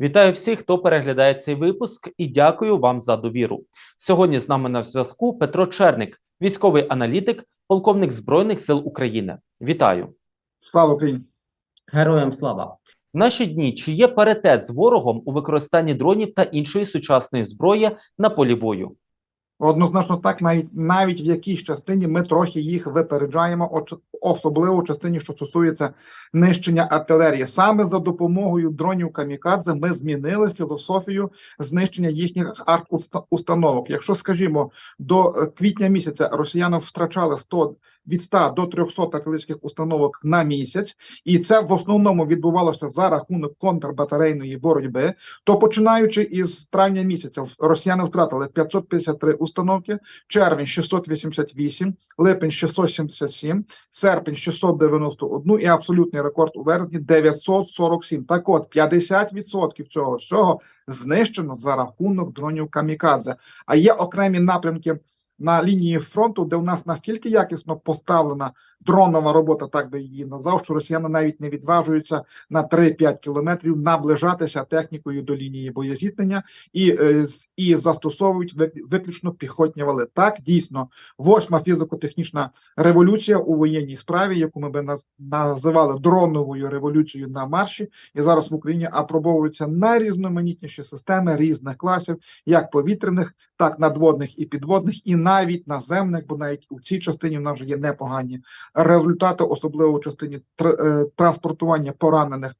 Вітаю всіх, хто переглядає цей випуск, і дякую вам за довіру. Сьогодні з нами на зв'язку Петро Черник, військовий аналітик, полковник Збройних сил України. Вітаю Слава Україні! героям слава! В наші дні чи є паритет з ворогом у використанні дронів та іншої сучасної зброї на полі бою? Однозначно, так навіть навіть в якійсь частині ми трохи їх випереджаємо, оч- особливо в частині, що стосується нищення артилерії. Саме за допомогою дронів камікадзе ми змінили філософію знищення їхніх арт-установок. Якщо, скажімо, до е, квітня місяця росіяни втрачали 100 від 100 до 300 артилерійських установок на місяць, і це в основному відбувалося за рахунок контрбатарейної боротьби. То починаючи із травня місяця, росіяни втратили 553 установки, червень 688, липень 677, серпень 691 і абсолютний рекорд у вересні 947. Так от 50% цього всього знищено за рахунок дронів камікадзе. А є окремі напрямки. На лінії фронту, де у нас настільки якісно поставлена дронова робота, так би її назвав, що росіяни навіть не відважуються на 3-5 кілометрів наближатися технікою до лінії боєзіткнення і, е, і застосовують вик- виключно піхотні вали. Так, дійсно, восьма фізико-технічна революція у воєнній справі, яку ми би наз- називали дроновою революцією на марші, і зараз в Україні апробовуються найрізноманітніші системи різних класів, як повітряних, так надводних і підводних, і навіть наземних, бо навіть у цій частині в нас вже є непогані результати, особливо у частині е, транспортування поранених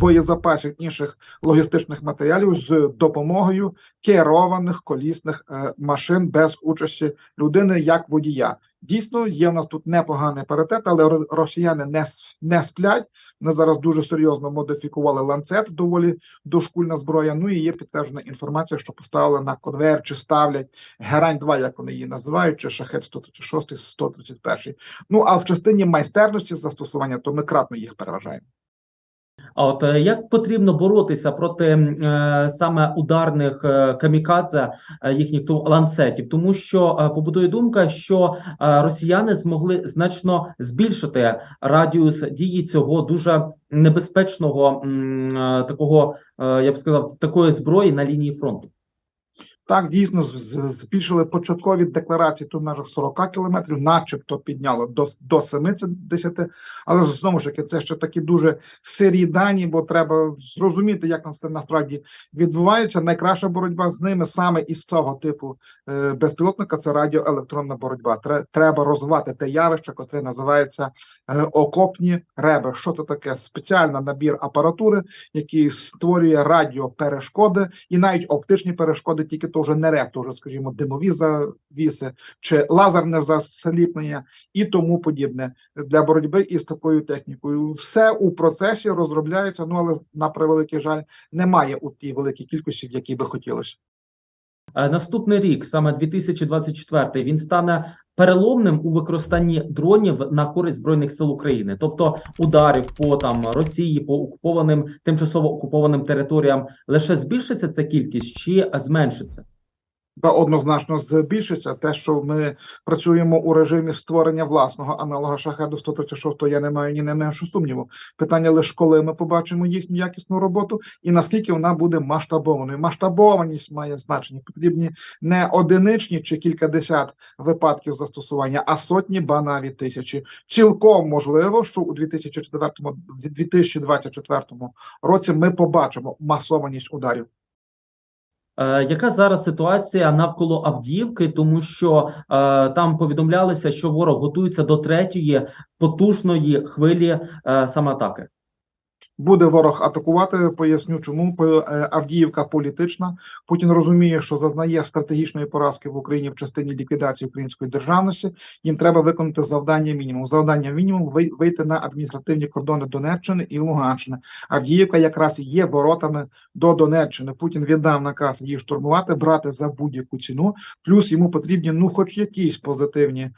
боєзапасів інших логістичних матеріалів з допомогою керованих колісних е, машин без участі людини як водія. Дійсно, є в нас тут непоганий паритет, але росіяни не, не сплять. Вони зараз дуже серйозно модифікували ланцет, доволі дошкульна зброя. Ну і є підтверджена інформація, що поставили на конвейер чи ставлять герань 2 як вони її називають, чи шахет 136, 131. Ну а в частині майстерності застосування, то ми кратно їх переважаємо. А от е, як потрібно боротися проти е, саме ударних е, камікадзе е, їхніх ту- ланцетів? Тому що е, побудує думка, що е, росіяни змогли значно збільшити радіус дії цього дуже небезпечного м, е, такого, е, я б сказав, такої зброї на лінії фронту. Так, дійсно, збільшили початкові декларації тут в межах 40 кілометрів, начебто підняло до, до 70, але знову ж таки, це ще такі дуже сирі дані, бо треба зрозуміти, як там все насправді відбувається. Найкраща боротьба з ними саме із цього типу е, безпілотника це радіоелектронна боротьба. Треба розвивати те явище, котре називається е, окопні реби. Що це таке? Спеціальний набір апаратури, який створює радіоперешкоди і навіть оптичні перешкоди, тільки то вже не реп, то вже, скажімо, димові завіси чи лазерне засліплення і тому подібне для боротьби із такою технікою. Все у процесі розробляється, ну але на превеликий жаль, немає у тій великій кількості, в якій би хотілося. Е, Наступний рік, саме 2024, він стане переломним у використанні дронів на користь збройних сил України, тобто ударів по там Росії, по окупованим тимчасово окупованим територіям, лише збільшиться ця кількість чи зменшиться? Однозначно збільшиться те, що ми працюємо у режимі створення власного аналога шахеду 136, я не маю ні не меншу сумніву. Питання лише коли ми побачимо їхню якісну роботу і наскільки вона буде масштабованою. Масштабованість має значення. Потрібні не одиничні чи кількадесят випадків застосування, а сотні, ба навіть тисячі. Цілком можливо, що у 2004, 2024 році ми побачимо масованість ударів. Е, яка зараз ситуація навколо Авдіївки? Тому що е, там повідомлялося, що ворог готується до третьої потужної хвилі е, самоатаки? атаки. Буде ворог атакувати. Поясню, чому е, Авдіївка політична. Путін розуміє, що зазнає стратегічної поразки в Україні в частині ліквідації української державності. Їм треба виконати завдання мінімум. Завдання мінімум вий- вийти на адміністративні кордони Донеччини і Луганщини. Авдіївка якраз є воротами до Донеччини. Путін віддав наказ її штурмувати, брати за будь-яку ціну. Плюс йому потрібні ну, хоч якісь позитивні е,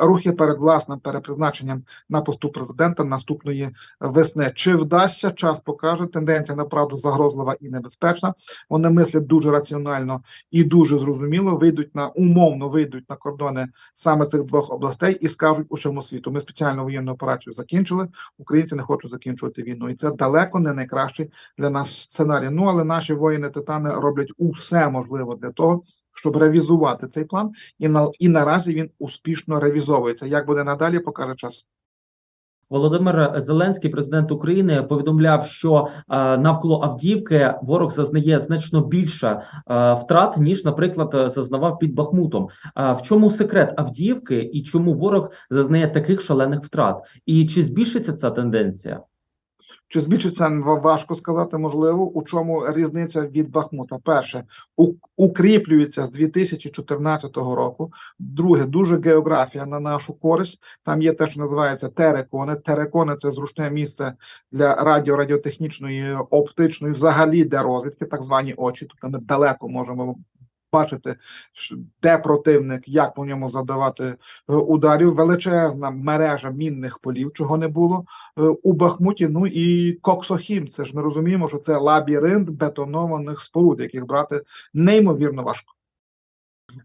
рухи перед власним перепризначенням на посту президента наступної весни. Чи вдасться щастя, час покаже. Тенденція направду загрозлива і небезпечна. Вони мислять дуже раціонально і дуже зрозуміло. Вийдуть на умовно вийдуть на кордони саме цих двох областей і скажуть усьому світу: ми спеціальну воєнну операцію закінчили. Українці не хочуть закінчувати війну, і це далеко не найкращий для нас сценарій. Ну але наші воїни титани роблять усе можливе для того, щоб ревізувати цей план, і на і наразі він успішно ревізовується. Як буде надалі, покаже час. Володимир Зеленський, президент України, повідомляв, що е, навколо Авдіївки ворог зазнає значно більше е, втрат ніж, наприклад, е, зазнавав під Бахмутом. А в чому секрет Авдіївки і чому ворог зазнає таких шалених втрат? І чи збільшиться ця тенденція? Чи збільшиться важко сказати, можливо, у чому різниця від Бахмута? Перше, укріплюється з 2014 року. Друге, дуже географія на нашу користь. Там є те, що називається терекони. Терекони це зручне місце для радіо, радіотехнічної, оптичної, взагалі для розвідки, так звані очі. Тобто ми далеко можемо. Бачити, де противник, як по ньому задавати е, ударів, величезна мережа мінних полів, чого не було е, у Бахмуті. Ну і Коксохім. Це ж ми розуміємо, що це лабіринт бетонованих споруд, яких брати неймовірно важко.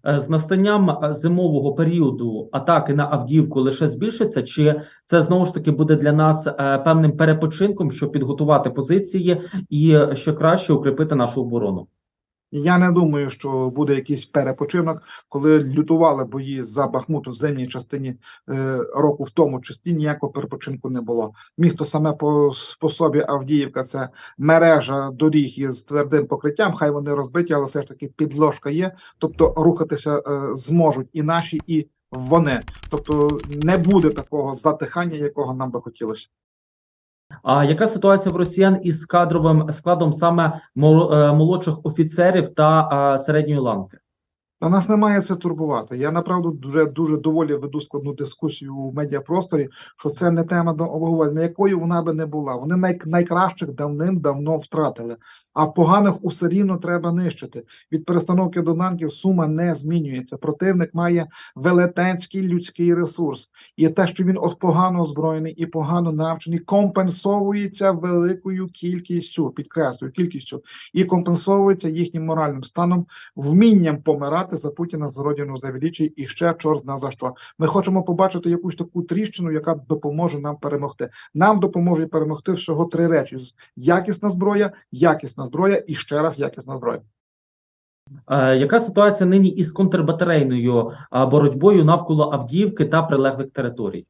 Е, З настанням зимового періоду атаки на Авдіївку лише збільшиться, чи це знову ж таки буде для нас певним перепочинком, щоб підготувати позиції і ще краще укріпити нашу оборону? Я не думаю, що буде якийсь перепочинок, коли лютували бої за Бахмут у зимній частині е, року, в тому числі ніякого перепочинку не було. Місто саме по, по собі Авдіївка це мережа доріг із твердим покриттям. Хай вони розбиті, але все ж таки підложка є. Тобто рухатися е, зможуть і наші, і вони. Тобто не буде такого затихання, якого нам би хотілося. А яка ситуація в росіян із кадровим складом саме е, молодших офіцерів та е, середньої ланки? Та нас не має це турбувати. Я направду дуже дуже доволі веду складну дискусію у медіапросторі, що це не тема до обговорення, якою вона би не була. Вони най, найкращих давним-давно втратили, а поганих усе рівно треба нищити. Від перестановки до нанків сума не змінюється. Противник має велетенський людський ресурс, і те, що він от погано озброєний і погано навчений, компенсовується великою кількістю, підкреслюю, кількістю, і компенсовується їхнім моральним станом, вмінням помирати за Путіна за родину за величі і ще чорт зна за що. Ми хочемо побачити якусь таку тріщину, яка допоможе нам перемогти. Нам допоможе перемогти всього три речі: якісна зброя, якісна зброя і ще раз якісна зброя. Е, Яка ситуація нині із контрбатарейною е, боротьбою навколо Авдіївки та прилеглих територій?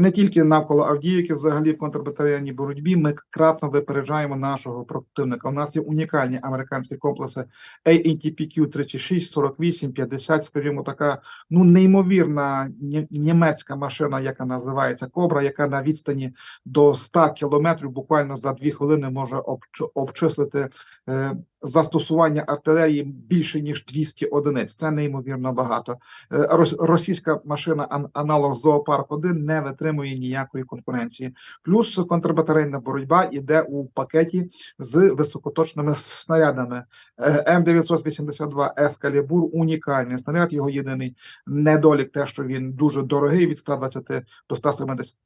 Не тільки навколо Авдіївки, взагалі в контрбатарейній боротьбі ми кратно випереджаємо нашого противника. У нас є унікальні американські комплекси ANTPQ 36, 48, 50, скажімо, така ну неймовірна німецька машина, яка називається Кобра, яка на відстані до 100 кілометрів буквально за дві хвилини може обч- обчислити е, застосування артилерії більше ніж 200 одиниць. Це неймовірно багато. Е, російська машина аналог Зоопарк 1 не витримує ніякої конкуренції. Плюс контрбатарейна боротьба йде у пакеті з високоточними снарядами. Е, М982 Ескалібур унікальний снаряд. Його єдиний недолік, те, що він дуже дорогий від 120 до 170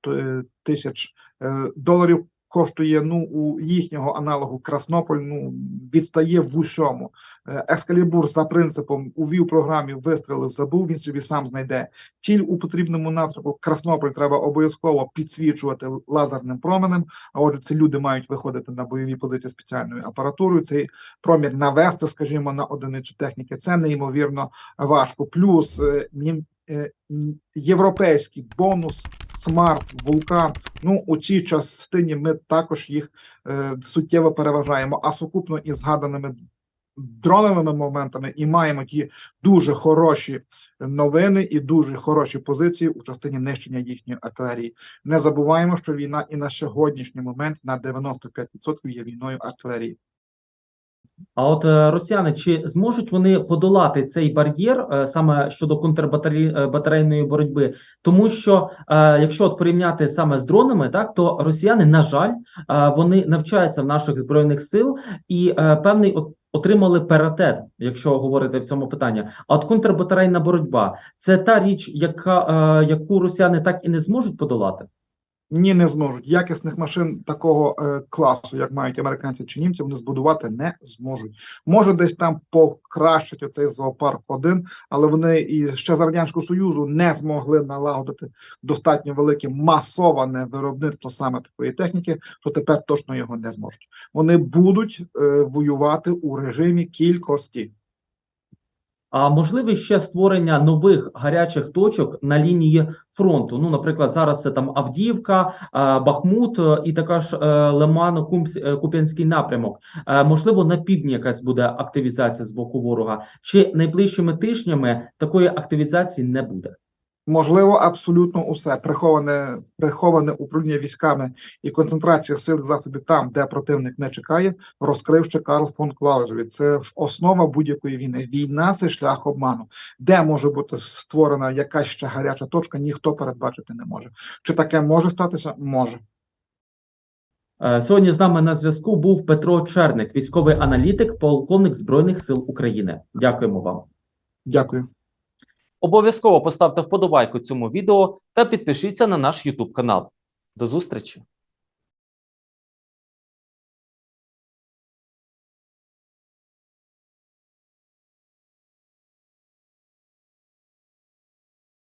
тисяч е, доларів. Коштує ну у їхнього аналогу Краснополь. Ну відстає в усьому. Е, Ескалібур за принципом увів програмі, вистрілив, забув. Він собі сам знайде ціль у потрібному напрямку. Краснополь треба обов'язково підсвічувати лазерним променем. А отже, ці люди мають виходити на бойові позиції спеціальною апаратурою. Цей промір навести, скажімо, на одиницю техніки. Це неймовірно важко. Плюс е, європейський бонус, смарт, вулкан. Ну у цій частині ми також їх е, суттєво переважаємо. А сукупно із згаданими дроновими моментами і маємо ті дуже хороші новини і дуже хороші позиції у частині нищення їхньої артилерії. Не забуваємо, що війна і на сьогоднішній момент на 95% є війною артилерії. А от е, росіяни чи зможуть вони подолати цей бар'єр е, саме щодо контрбатарейної боротьби? Тому що е, якщо от порівняти саме з дронами, так то росіяни, на жаль, е, вони навчаються в наших збройних сил і е, певний от, отримали паритет, якщо говорити в цьому питанні. А от контрбатарейна боротьба це та річ, яка е, яку росіяни так і не зможуть подолати. Ні, не зможуть. Якісних машин такого е, класу, як мають американці чи німці, вони збудувати не зможуть. Може, десь там покращать оцей зоопарк один, але вони і ще з радянського союзу не змогли налагодити достатньо велике масоване виробництво саме такої техніки, то тепер точно його не зможуть. Вони будуть е, воювати у режимі кількості. А можливе ще створення нових гарячих точок на лінії фронту. Ну, наприклад, зараз це там Авдіївка, е, Бахмут е, і така ж Лиман, Лимано-Куп'янський напрямок. Е, Можливо, на півдні якась буде активізація з боку ворога. Чи найближчими тижнями такої активізації не буде? Можливо, абсолютно усе приховане, приховане управління військами і концентрація сил засобів там, де противник не чекає, розкрив ще Карл фон Клаузевіц. Це основа будь-якої війни. Війна це шлях обману. Де може бути створена якась ще гаряча точка, ніхто передбачити не може. Чи таке може статися? Може. Е, Сьогодні з нами на зв'язку був Петро Черник, військовий аналітик, полковник Збройних сил України. Дякуємо вам. Дякую. Обов'язково поставте вподобайку цьому відео та підпишіться на наш YouTube канал. До зустрічі!